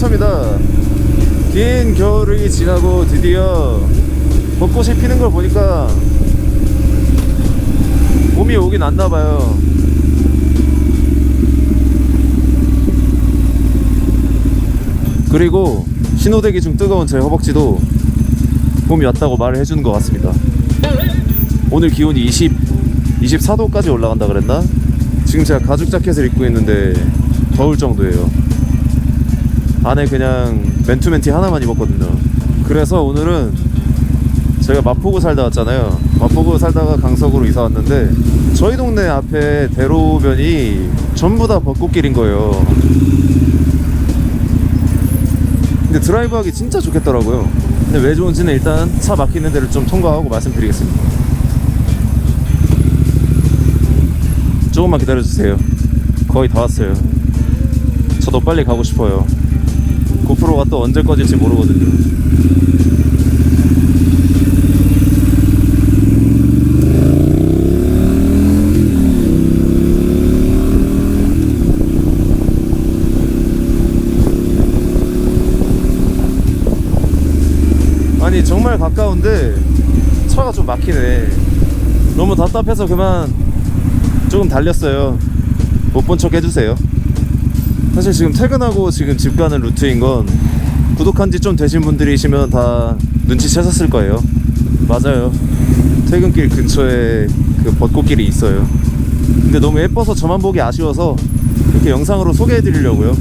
한참이다. 긴 겨울이 지나고 드디어 벚꽃이 피는 걸 보니까 봄이 오긴 왔나 봐요. 그리고 신호대기 중 뜨거운 제 허벅지도 봄이 왔다고 말을 해주는 것 같습니다. 오늘 기온이 20, 24도까지 올라간다 그랬나? 지금 제가 가죽 자켓을 입고 있는데 더울 정도예요. 안에 그냥 맨투맨티 하나만 입었거든요. 그래서 오늘은 제가 마포구 살다 왔잖아요. 마포구 살다가 강석으로 이사 왔는데 저희 동네 앞에 대로변이 전부 다 벚꽃길인 거예요. 근데 드라이브 하기 진짜 좋겠더라고요. 근데 왜 좋은지는 일단 차 막히는 데를 좀 통과하고 말씀드리겠습니다. 조금만 기다려주세요. 거의 다 왔어요. 저도 빨리 가고 싶어요. 고프로가 또 언제 꺼질지 모르거든요. 아니 정말 가까운데 차가 좀 막히네. 너무 답답해서 그만 조금 달렸어요. 못 본 척 해주세요. 사실 지금 퇴근하고 지금 집 가는 루트인 건 구독한 지 좀 되신 분들이시면 다 눈치채셨을 거예요. 맞아요. 퇴근길 근처에 그 벚꽃길이 있어요. 근데 너무 예뻐서 저만 보기 아쉬워서 이렇게 영상으로 소개해 드리려고요.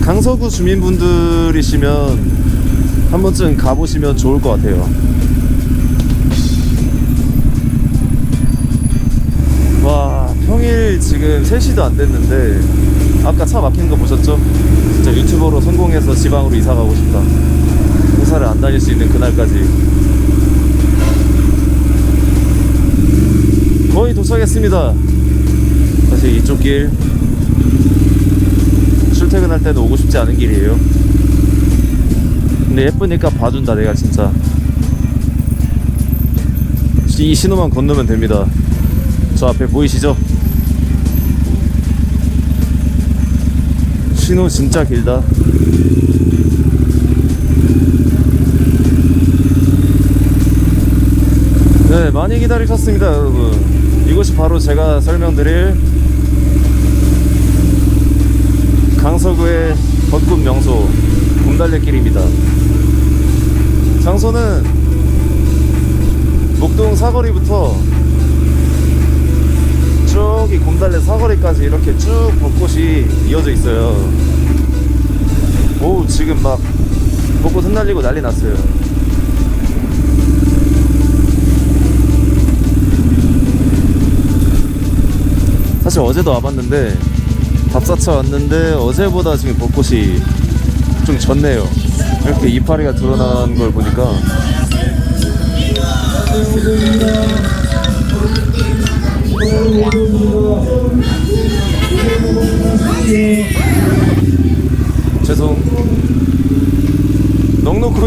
강서구 주민분들이시면 한 번쯤 가보시면 좋을 것 같아요. 평일 지금 3시도 안 됐는데 아까 차 막히는 거 보셨죠? 진짜 유튜버로 성공해서 지방으로 이사 가고 싶다. 회사를 안 다닐 수 있는 그날까지. 거의 도착했습니다. 사실 이쪽 길 출퇴근할 때도 오고 싶지 않은 길이에요. 근데 예쁘니까 봐준다 내가 진짜. 이 신호만 건너면 됩니다. 저 앞에 보이시죠? 신호 진짜 길다. 네, 많이 기다리셨습니다, 여러분. 이곳이 바로 제가 설명드릴 강서구의 벚꽃 명소 곰달래길입니다. 장소는 목동 사거리부터 저기 곰달래 사거리까지 이렇게 쭉 벚꽃이 이어져 있어요. 오 지금 막 벚꽃 흩날리고 난리 났어요. 사실 어제도 와봤는데 답사차 왔는데 어제보다 지금 벚꽃이 좀 졌네요. 이렇게 이파리가 드러난 걸 보니까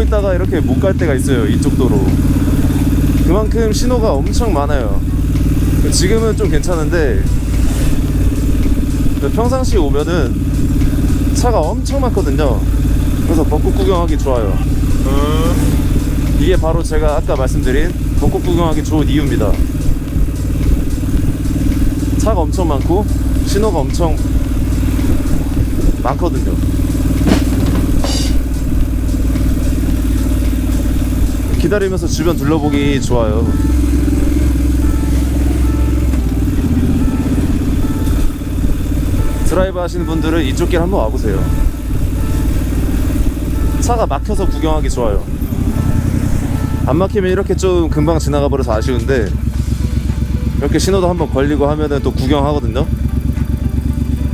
있다가 이렇게 못 갈 때가 있어요. 이쪽 도로. 그만큼 신호가 엄청 많아요. 지금은 좀 괜찮은데 평상시에 오면은 차가 엄청 많거든요. 그래서 벚꽃 구경하기 좋아요. 이게 바로 제가 아까 말씀드린 벚꽃 구경하기 좋은 이유입니다. 차가 엄청 많고 신호가 엄청 많거든요. 기다리면서 주변 둘러보기 좋아요. 드라이브 하시는 분들은 이쪽 길 한번 와보세요. 차가 막혀서 구경하기 좋아요. 안 막히면 이렇게 좀 금방 지나가 버려서 아쉬운데 이렇게 신호도 한번 걸리고 하면은 또 구경하거든요.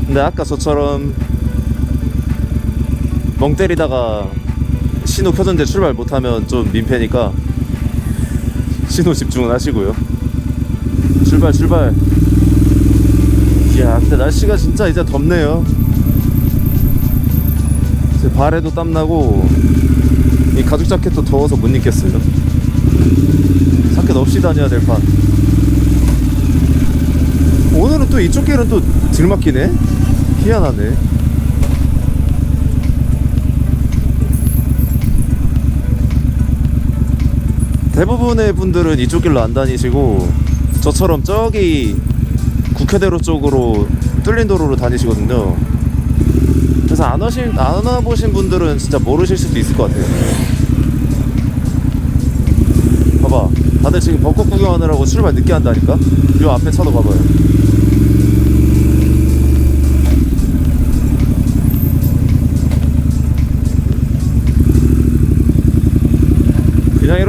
근데 아까 저처럼 멍 때리다가 신호 켜졌는데 출발 못하면 좀 민폐니까 신호 집중은 하시고요. 출발 출발. 이야 근데 날씨가 진짜 이제 덥네요. 제 발에도 땀 나고 이 가죽 자켓도 더워서 못 입겠어요. 자켓 없이 다녀야 될 판. 오늘은 또 이쪽 길은 또 들막히네. 희한하네. 대부분의 분들은 이쪽 길로 안 다니시고 저처럼 저기 국회대로 쪽으로 뚫린 도로로 다니시거든요. 그래서 안 와신 안 와보신 분들은 진짜 모르실 수도 있을 것 같아요. 봐봐, 다들 지금 벚꽃 구경하느라고 출발 늦게 한다니까. 요 앞에 차도 봐봐요.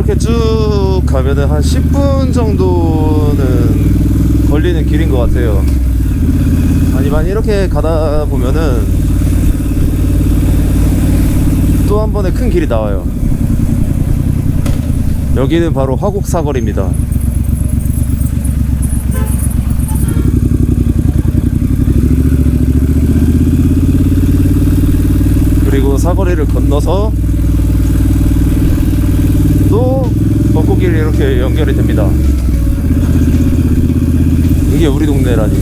이렇게 쭉 가면은 한 10분 정도는 걸리는 길인 것 같아요. 아니면 이렇게 가다 보면은 또 한 번에 큰 길이 나와요. 여기는 바로 화곡 사거리입니다. 그리고 사거리를 건너서 또 벚꽃 길이 이렇게 연결이 됩니다. 이게 우리 동네라니.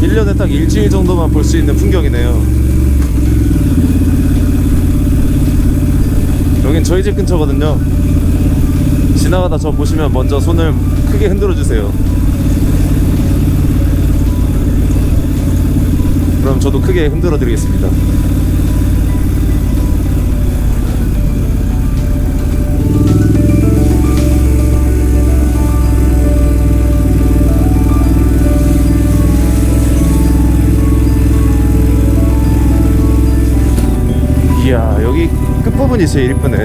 1년에 딱 일주일 정도만 볼 수 있는 풍경이네요. 여긴 저희 집 근처거든요. 지나가다 저 보시면 먼저 손을 크게 흔들어 주세요. 그럼 저도 크게 흔들어 드리겠습니다. 이야 여기 끝부분이 제일 이쁘네